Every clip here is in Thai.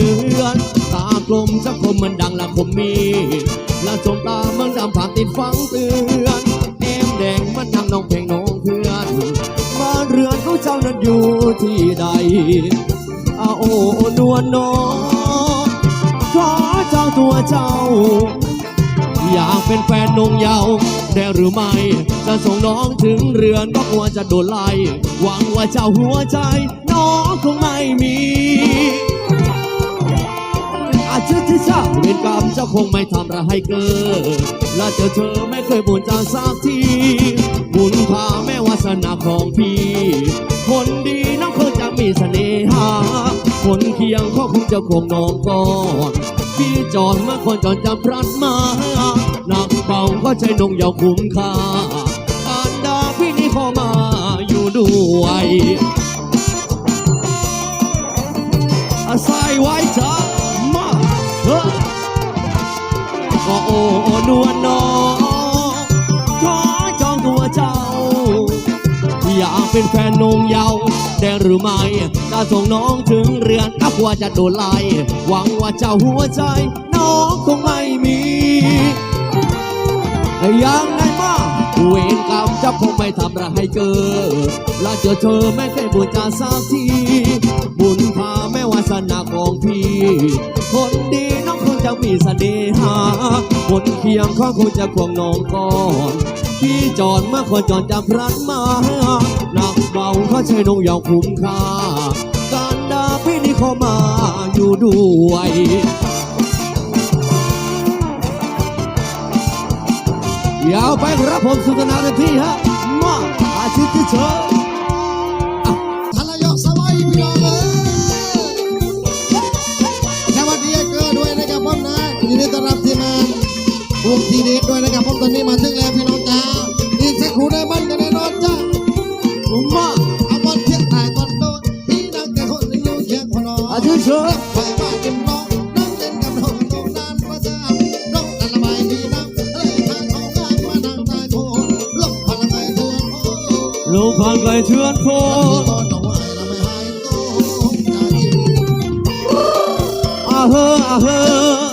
ือน ตากลมสักคมมันดังละคมมีละจมตาเมืองดำผ่านติดฟังเตือนแอมแดงมันทำน้องเพลงน้องเพื่อนมาเรือนเขาเจ้านั้นอยู่ที่ใดอาโอนวลน้องขอเจ้าตัวเจ้า อยากเป็นแฟนนงเยาได้หรือไม่ จะส่งน้องถึงเรือนก็กลัวจะโดนไล่หวังว่าเจ้าหัวใจ น้องคงไม่มี ชึกที่ชาเวรกรรมเจ้าคงไม่ทำระให้เกิดและเจอเธอไม่เคยบุญจางสักทีบุญพาแม่วาสนาของพี่ คนดีน้องคยจะมีเสน่หา คนเคียงข้อคงเจ้าคงน้องก่อนพี่จอดเมื่อคนจอดจำพลัดมาหนักเบาก็ใช้นงยาวคุ้มค่าอันดาพี่นี่พอมาอยู่ด้วยอาศัยไว้ใา เป็นแฟนนงเยาว์ได้หรือไม่จะส่งน้องถึงเรือนกับว่าจะโดนไล่หวังว่าเจ้าหัวใจ น้องคงไม่มียังไงมาเวรกรรมเจ้าคงไม่ทำร้ายเกิดและเจอเธอไม่เคยบุญจาสักทีบุญพาแม่วาสนาของพี่ คนดีน้อง คงจะมีเสน่หาคนเคียงข้างคงจะควงน้องก่อนพี่จอดเมื่อคนจอดจะพลันมาหนักเบาเขาใช้นงยาวคุ้มค่า การดาพี่นี่เข้ามาอยู่ด้วยยาวไปครับผมสุนทนาเต็มที่ฮะมาอาทิตย์ที่เชิญ นะยินดีต้อนรับที่มานวงทีเด็ดด้วยนะครับผมตอนนี้มาถึงแล้วพี่น้องจ้าอีกสักครู่ได้มันกันแน่นอนจ้ามาเอาบอลเทียบถ่ายตอนโดนนี่นังแต่คนที่อยู่เคียงคนนออาทิตย์เชิญไปบ้านกินน้องนั่งเล่นกับน้องตรงนั้นว่าจะน้องแต่ละใบดีนักเลยทางของงานมานั่งใต้โคนลบพลังไปเถื่อนโอ้ลงผ่านไกลเชือนโพตอนเอาไว้แล้วไม่ห้โตใจยิ้มอาเฮออาเฮอ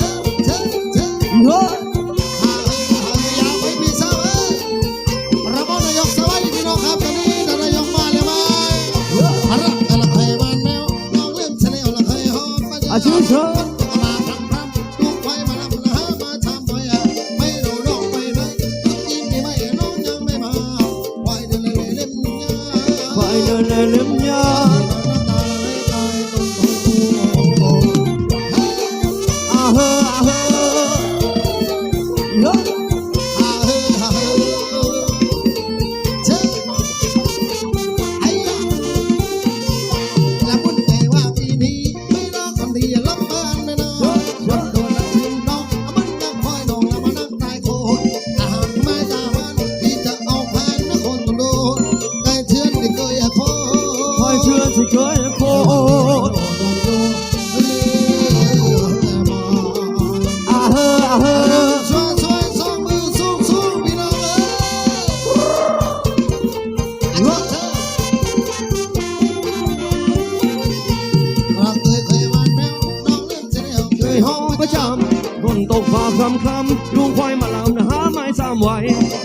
ม ตกฟ้าคำคำลุงควายมาลำนะหาไม่ซ้ำไหว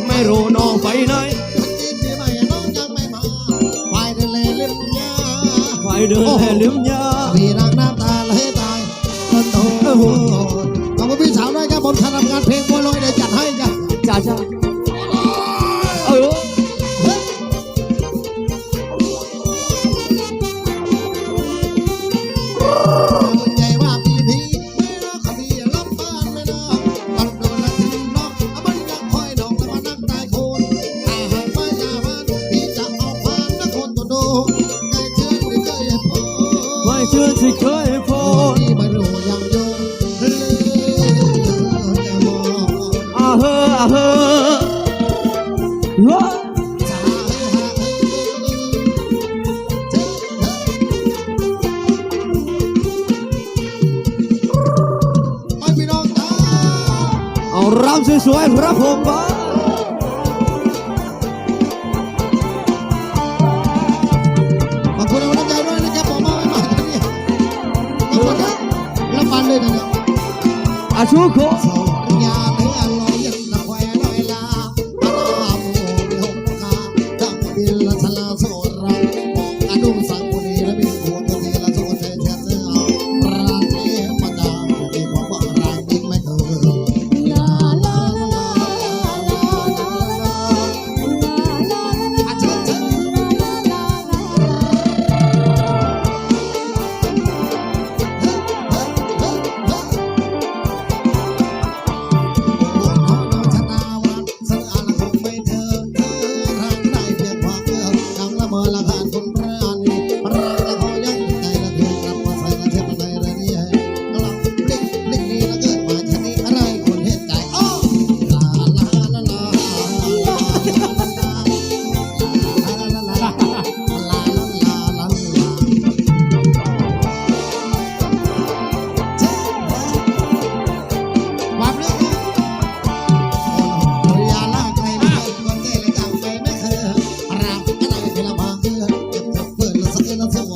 ไม่รู้น้องไปไหนกินดีไหมน้องยังไม่มาไปเดินเล่นเล่นยาไปเดินแห่ลืมยา อา 真的骗我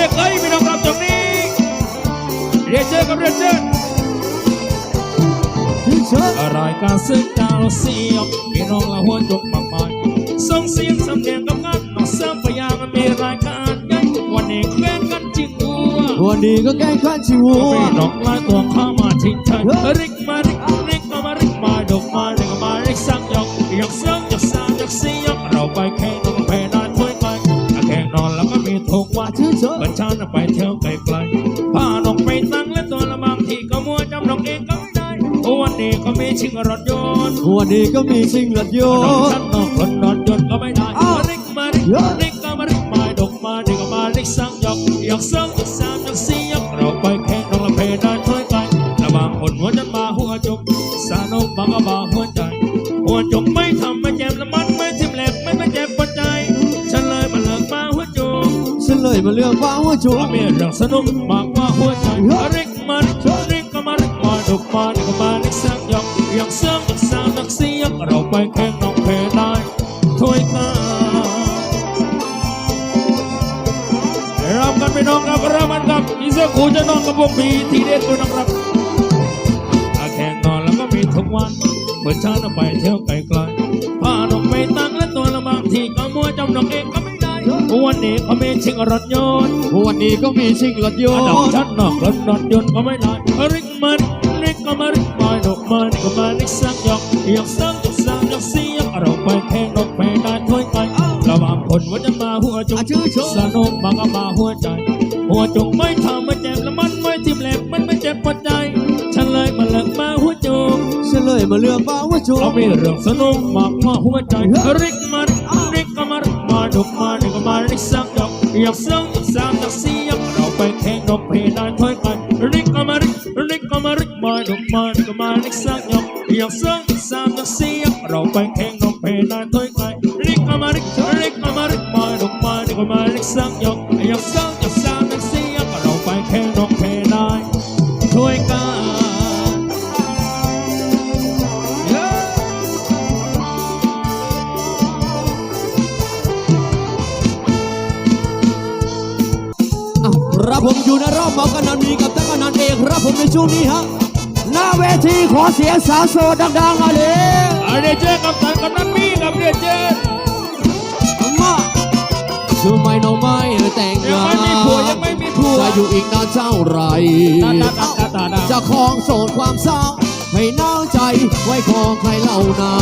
เมาผู้ใหญ่เคยมีน้องรับตรงนี้เรียนเชิญกับเรียนเชิญรายการซึ่งดาวเสียงพี่น้องละหัวจกมากมายส่งเสียงสำเนียงกับงานนอกเสริมพยามันมีรายการใหญ่วันนี้แข่งกันจริงวัววันนี้ก็แกล้งขันชิวัวไม่ดอกลายตัวเข้ามาทิ้งไทยริกมาริกริกมาริกมาดอกมาริกมาริกสักยกยกสักยกสามยกสี่ยกเราไปแข่ อนแล้วก็มีทุกวันชื่อเชอะเปิดชาติไปเที่ยวไกลๆพาน้องไปตั้งและตัวละบางทีก็มัวจำน้องเองก็ไม่ได้วันนี้ก็มีชิงรถยนต์วันนี้ก็มีชิงรถยน้องนฉัต์นนอกรถนอนยนต์ก็ไม่ได้อ้าวมาริกมาริกมาริกก็มาริกมาดกมาดิก็มาริกสังยกยกสองยกสามยกสี่ยกเราไปแข่งน้องละเพดานถ้วยไประบางคนหัวจนมาหัวจุกสนุกบางก็บางหัวใจหัวจุกไม่ทำ มาเลือกฟ้าหัวจุว่ามีรื่องสนุกมากกว่าหัวใจมาริกมาริกริกก็มาริกมาดกมาดิก็มาริกสังยกยกสองยกสามยกเสียกเราไปแข่งน้องเพดานถ้วยการับกันไปน้องครับรับมันครับอีเสื้อคูจะน้องกับพวกพีทีเด็ดตัวน้องครับอาแข่งนอนแล้วก็มีทุกวันเปิดชาติไปเที่ยวไกลไกลพาน้องไปตั้งและตัวละบางทีก็มัวจำน้องเองก็ไม่ วันนี้เขามีชิงรถยนต์วันนี้ก็มีชิงรถยอันนดับต์ชั้นนอกรถรถยนต์ก็ไม่ได้ริกมันริกก็มาริกมาดอกมันก็มาริกสักยกยกสักยกสามยกสี่ยกเราไปแข่งนกไปได้ถ้วยไประหว่างคนว่าจะมาหัวจุกอะชื่อเชอะสนุกมากก็มาหัวใจ หัวจุกไม่ทำไม่เจ็บแล้วมันไม่ทิ่มแหลกมันไม่เจ็บปวดใจฉันเลยมาเลิกมาหัวจุกฉันเลยมาเลือกฟ้าหัวจุเรามีเรื่องสนุกมากมาหัวใจริกมาริกริกก็มาริกมาดุกมาดิกก็ มาริกสักดอกอยากสักอีกสามอยากสียากเราไปแข่งนกเพลานถ้วยกันริกก็มาริกริกก็มาริกมาดอกมาดิกก็มาริกสักดอกอยากสักอีกสามอยากสียากเราไปแข่งนกเพลานถ้วยกันริกก็มาริกริกก็มาริกมาดอกมาดิกก็มาริกสักดอกอยากสักะรับผมอยู่ในรอบเมากันนันมีกับตั้งกันนันเอกรับผมในช่วงนี้ฮะหน้าเวทีขอเสียงสาวโสดดังๆมาเลยอาเดเจกับตันกับนันมีกับเดเจมาคือไม่น้องไม่แต่งยังงาไม่นมีผัวยังไม่มีผัวจะอยู่อีกนานเท่าไหรตาตาตาตาตาตาจะคลองโสดความเศร้าให้น่าใจไว้ของใครเล่านา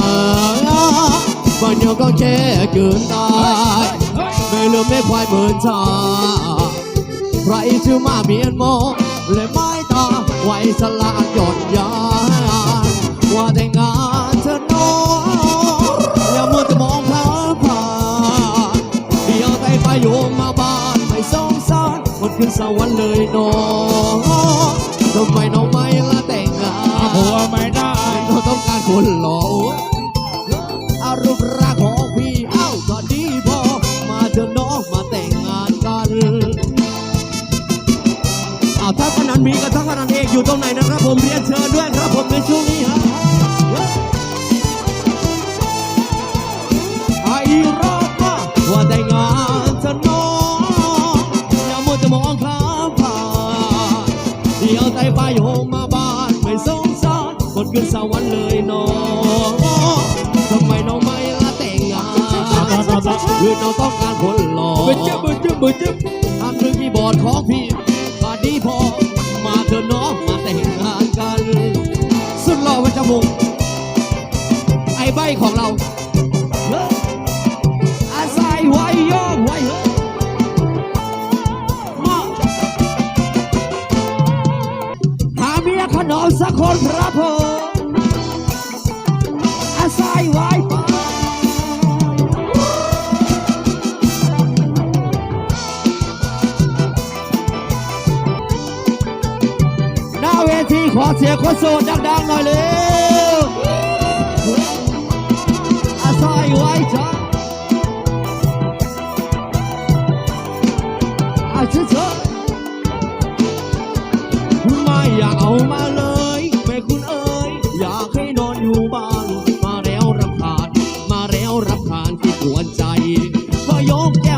บ้านเดียวก็แค่เกินตายเฮ้ยไม่ลืมไม่ควายเหมือนชา ใครชื่อมาเมียนโมและไม้ตาไว้สลาหยดยาว่าแต่งงานเธอน้องอย่ามัวจะมองผ่านผ่านเดี๋ยวใจไปโยมมาบ้านไม่สงสารมันขึ้นสวรรค์เลยน้องทำไมน้อง อกอยู่ตรงไหนนะครับผมเรียนเชิญด้วยครับผมในช่วงนี้ฮะไอ้รอบว่าว่าแต่งงานเถอะน้องอย่ามัวจะมองข้ามผ่านเดี๋ยวไต่ไปโยมมาบ้านไม่สงสารคนขึ้นสวรรค์เลยน้องทำไมน้องไม่ละแต่งงานหรือน้องต้องการคนหล่อบึ้จึ๊บบึ้จึ๊บบึ้จึ๊บทำหรือมีบอร์ดของพี่ก็ดีพอ อน้องมาแต่งงานกัน สุดหล่อวันจมูกไอ้ใบของเราอาศัยไว้ยอกไว้เฮ้หามียขนมสักคนพระพงอาศัยไว้ ทีขอเสียงคนโสดดังๆหน่อยเร็วอาศัยไว้จ้าอาชื่อเธอไม่อยากเอามาเลยแม่คุณเอ๋ยอยากให้นอนอยู่บ้าน มาแล้วรำคาญ มาแล้วรำคาญที่กวนใจก็ยกแก้ว